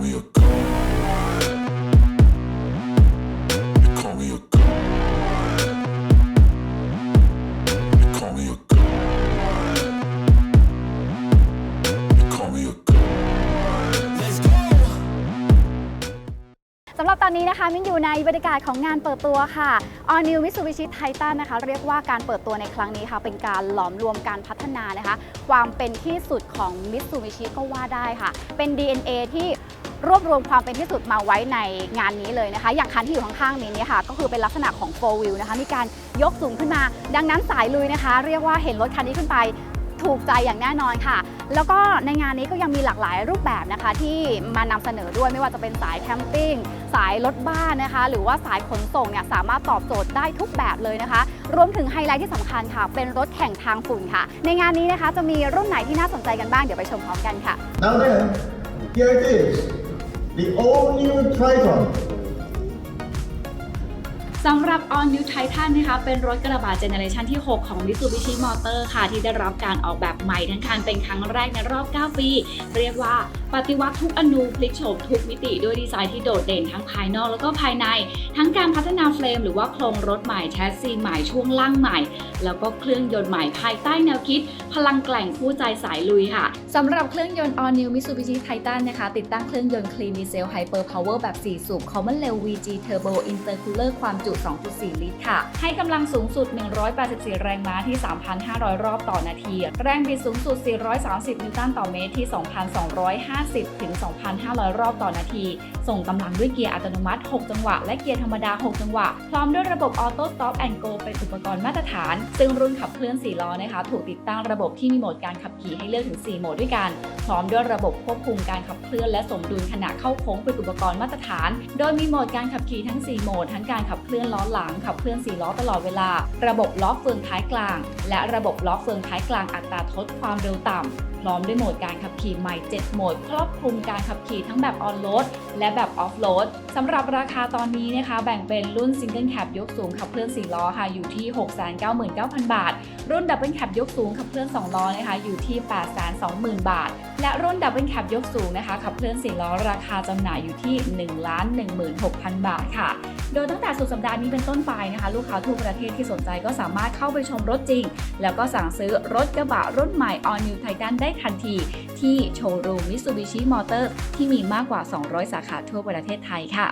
me a god. You call me a god. You call me a god. You call me a god. Let's go. สำหรับตอนนี้นะคะมิ้นอยู่ในบรรยากาศของงานเปิดตัวค่ะ All New Mitsubishi Titan นะคะ เรียกว่าการเปิดตัวในครั้งนี้ค่ะ เป็นการหลอมรวมการพัฒนานะคะ ความเป็นที่สุดของ Mitsubishi ก็ว่าได้ค่ะ เป็น DNA ที่ รวบรวมความเป็นที่สุดมาไว้ในงานนี้เลยนะคะ อย่างคันที่อยู่ข้างๆนี้เนี่ยค่ะ ก็คือเป็นลักษณะของ4 wheel นะคะ มีการยกสูงขึ้นมา ดังนั้นสายลุยนะคะ เรียกว่าเห็นรถคันนี้ขึ้นไปถูกใจอย่างแน่นอนค่ะ แล้วก็ในงานนี้ก็ยังมีหลากหลายรูปแบบนะคะ ที่มานำเสนอด้วยไม่ว่าจะเป็นสายแคมปิ้งสายรถบ้านนะคะ หรือว่าสายขนส่งเนี่ยสามารถตอบโจทย์ได้ทุกแบบเลยนะคะ รวมถึงไฮไลท์ที่สำคัญค่ะ เป็นรถแข่งทางฝุ่นค่ะ ในงานนี้นะคะจะมีรุ่นไหนที่น่าสนใจกันบ้างเดี๋ยวไปชมพร้อมกันค่ะ Now then, here it is, the all-new Triton. สำหรับ All New Titan นะคะเป็นรถกระบะเจเนอเรชันที่ 6 ของ Mitsubishi Motor ค่ะ ที่ได้รับการออกแบบใหม่ทั้งคันเป็นครั้งแรกในรอบ 9 ปี เรียกว่าปฏิวัติทุกอนูพลิกโฉมทุกมิติด้วยดีไซน์ที่โดดเด่นทั้งภายนอกแล้วก็ภายใน ทั้งการพัฒนาเฟรมหรือว่าโครงรถใหม่แชสซีใหม่ช่วงล่างใหม่ แล้วก็เครื่องยนต์ใหม่ภายใต้แนวคิด พลังแกล่งคู่ใจสายลุยค่ะสำหรับเครื่องยนต์ All New Mitsubishi Titan นะคะ ติดตั้งเครื่องยนต์ Clean Diesel Hyper Power แบบ 4 สูบ Common Rail VG Turbo Intercooler ความจุ2.4 ลิตรค่ะ ให้กำลังสูงสุด 184 แรงม้าที่ 3,500 รอบต่อนาที แรงบิดสูงสุด 430 นิวตันต่อเมตรที่ 2,250 ถึง 2,500 รอบต่อนาที ส่งกำลังด้วยเกียร์อัตโนมัติ 6 จังหวะ และเกียร์ธรรมดา 6 จังหวะ พร้อมด้วยระบบ Auto Stop and Go เป็นอุปกรณ์มาตรฐาน ซึ่งรุ่นขับเคลื่อน 4 ล้อนะคะ ถูกติดตั้งระบบที่มีโหมดการขับขี่ให้เลือกถึง 4 โหมดด้วยกัน พร้อมด้วยระบบควบคุมการขับเคลื่อนและสมดุลขณะเข้าโค้งเป็นอุปกรณ์มาตรฐาน โดยมีโหมดการขับขี่ทั้ง 4 โหมด ทั้งการขับเคลื่อนล้อหลัง ขับเคลื่อน 4 ล้อตลอดเวลา ระบบล้อเฟืองท้ายกลาง และระบบล้อเฟืองท้ายกลางอัตราทดความเร็วต่ำพร้อมด้วยโหมดการขับขี่ใหม่ 7 โหมด ครอบคลุมการขับขี่ทั้งแบบออนโรดและแบบออฟโรดสำหรับราคาตอนนี้นะคะ แบ่งเป็นรุ่นซิงเกิลแคปยกสูงขับเคลื่อน4ล้อค่ะอยู่ที่ 699,000 บาท รุ่นดับเบิลแคปยกสูงขับเคลื่อน2ล้อนะคะอยู่ที่ 820,000 บาท และรุ่นดับเบิลแคปยกสูงนะคะขับเคลื่อน4ล้อราคาจำหน่ายอยู่ที่ 1,16,000 บาทค่ะ โดยตั้งแต่สุดสัปดาห์นี้เป็นต้นไปนะคะ ลูกค้าทั่วประเทศที่สนใจก็สามารถเข้าไปชมรถจริง แล้วก็สั่งซื้อรถกระบะรุ่นใหม่ All New Titan ได้ทันทีที่โชว์รูม Mitsubishi Motors ที่มีมากกว่า 200 สาขาทั่วประเทศไทยค่ะ